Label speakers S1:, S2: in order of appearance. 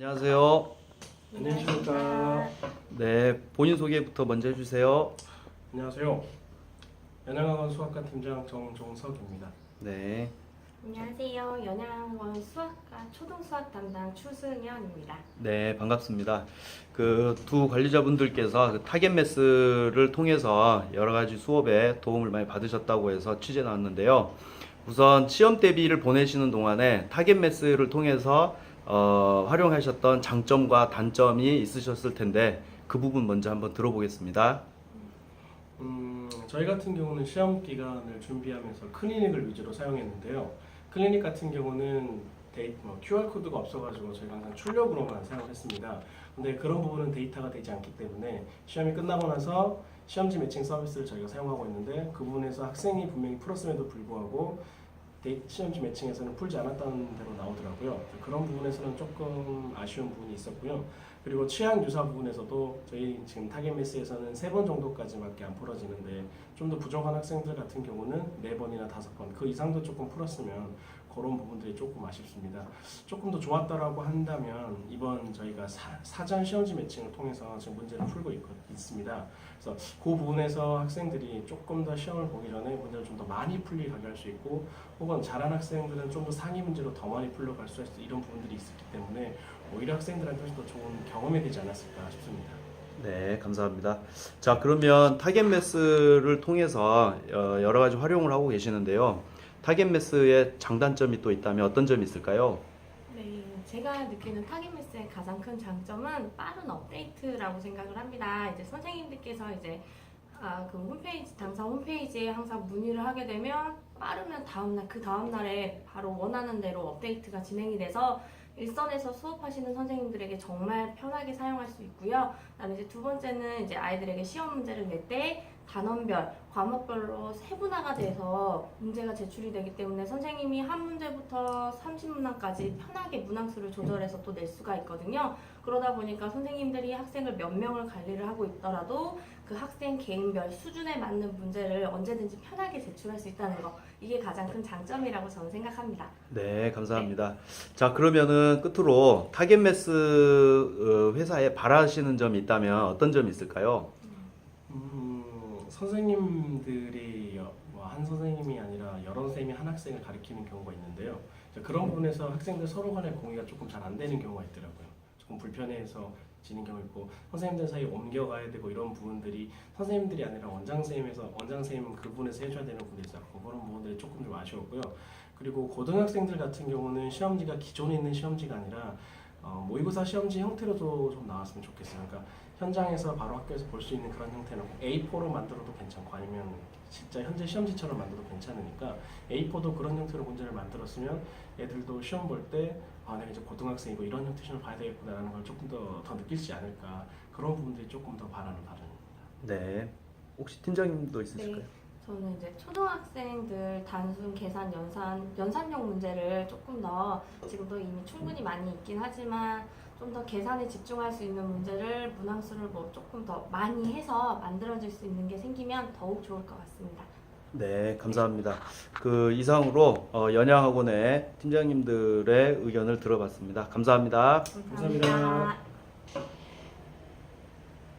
S1: 안녕하세요.
S2: 안녕하십니까.
S1: 네, 본인 소개부터 먼저 해주세요.
S2: 안녕하세요. 연양학원 수학과 팀장 정종석입니다.
S1: 네,
S3: 안녕하세요. 연양원 수학과 초등수학 담당 추승현입니다.
S1: 네 반갑습니다. 그 두 관리자분들께서 그 타겟 매스를 통해서 여러 가지 수업에 도움을 많이 받으셨다고 해서 취재 나왔는데요. 우선 시험 대비를 보내시는 동안에 타겟 매스를 통해서 어, 활용하셨던 장점과 단점이 있으셨을 텐데 그 부분 먼저 한번 들어보겠습니다.
S2: 음, 저희 같은 경우는 시험 기간을 준비하면서 클리닉을 위주로 사용했는데요. 클리닉 같은 경우는 데이, 뭐 QR 코드가 없어가지고 저희가 항상 출력으로만 사용했습니다. 근데 그런 부분은 데이터가 되지 않기 때문에 시험이 끝나고 나서 시험지 매칭 서비스를 저희가 사용하고 있는데 그 부분에서 학생이 분명히 풀었음에도 불구하고 시험지 매칭에서는 풀지 않았다는 대로 나오더라고요. 그런 부분에서는 조금 아쉬운 부분이 있었고요. 그리고 취향 유사 부분에서도 저희 지금 타겟 매스에서는 세 번 정도까지밖에 안 풀어지는데 좀 더 부족한 학생들 같은 경우는 네 번이나 다섯 번 그 이상도 조금 풀었으면 그런 부분들이 조금 아쉽습니다. 조금 더 좋았다라고 한다면 이번 저희가 사, 전 시험지 매칭을 통해서 지금 문제를 풀고 있, 있습니다. 그래서 그 부분에서 학생들이 조금 더 시험을 보기 전에 문제를 좀 더 많이 풀리게 할 수 있고 혹은 잘한 학생들은 좀 더 상위 문제로 더 많이 풀려갈 수 있는 이런 부분들이 있었기 때문에 오히려 학생들한테 훨씬 더 좋은 경험이 되지 않았을까 싶습니다.
S1: 네, 감사합니다. 자, 그러면 타겟 매스를 통해서 어, 여러 가지 활용을 하고 계시는데요. 타겟 매스의 장단점이 또 있다면 어떤 점이 있을까요?
S3: 네, 제가 느끼는 타겟매스의 가장 큰 장점은 빠른 업데이트라고 생각을 합니다. 이제 선생님들께서 이제 아, 그 홈페이지 당사 홈페이지에 항상 문의를 하게 되면 빠르면 다음날 그 다음날에 바로 원하는 대로 업데이트가 진행이 돼서 일선에서 수업하시는 선생님들에게 정말 편하게 사용할 수 있고요. 그다음에 이제 두 번째는 이제 아이들에게 시험 문제를 낼 때 단원별, 과목별로 세분화가 돼서 문제가 제출이 되기 때문에 선생님이 한 문제부터 30문항까지 편하게 문항수를 조절해서 또 낼 수가 있거든요. 그러다 보니까 선생님들이 학생을 몇 명을 관리를 하고 있더라도 그 학생 개인별 수준에 맞는 문제를 언제든지 편하게 제출할 수 있다는 거 이게 가장 큰 장점이라고 저는 생각합니다.
S1: 네, 감사합니다. 자, 그러면은 끝으로 타겟 매스 어, 회사에 바라시는 점이 있다면 어떤 점이 있을까요?
S2: 음, 선생님들이 여- 뭐한 선생님이 아니라 여러 선생님이 한 학생을 가르치는 경우가 있는데요. 그런 부분에서 학생들 서로 간의 공유가 조금 잘 안 되는 경우가 있더라고요. 조금 불편해서 지는 경우 있고 선생님들 사이 옮겨가야 되고 이런 부분들이 선생님들이 아니라 원장 선생님에서 원장 선생님은 그 부분에서 해줘야 되는 부분이 있었고 그런 부분들이 조금 좀 아쉬웠고요. 그리고 고등학생들 같은 경우는 시험지가 기존에 있는 시험지가 아니라 어, 모의고사 시험지 형태로도 좀 나왔으면 좋겠어요. 그러니까 현장에서 바로 학교에서 볼 수 있는 그런 형태는 A4로 만들어도 괜찮고 아니면 진짜 현재 시험지처럼 만들어도 괜찮으니까 A4도 그런 형태로 문제를 만들었으면 애들도 시험 볼 때 아, 내가 이제 고등학생이고 이런 형태 시험을 봐야 되겠구나라는 걸 조금 더, 더 느끼지 않을까 그런 부분들이 조금 더 바라는 바람입니다.
S1: 네. 혹시 팀장님도 있으실까요?
S3: 네. 저는 이제 초등학생들 단순 계산 연산 연산형 문제를 조금 더 지금도 이미 충분히 많이 있긴 하지만 좀 더 계산에 집중할 수 있는 문제를 문항수를 뭐 조금 더 많이 해서 만들어질 수 있는 게 생기면 더욱 좋을 것 같습니다.
S1: 네, 감사합니다. 그 이상으로 어, 연양학원의 팀장님들의 의견을 들어봤습니다. 감사합니다.
S2: 감사합니다.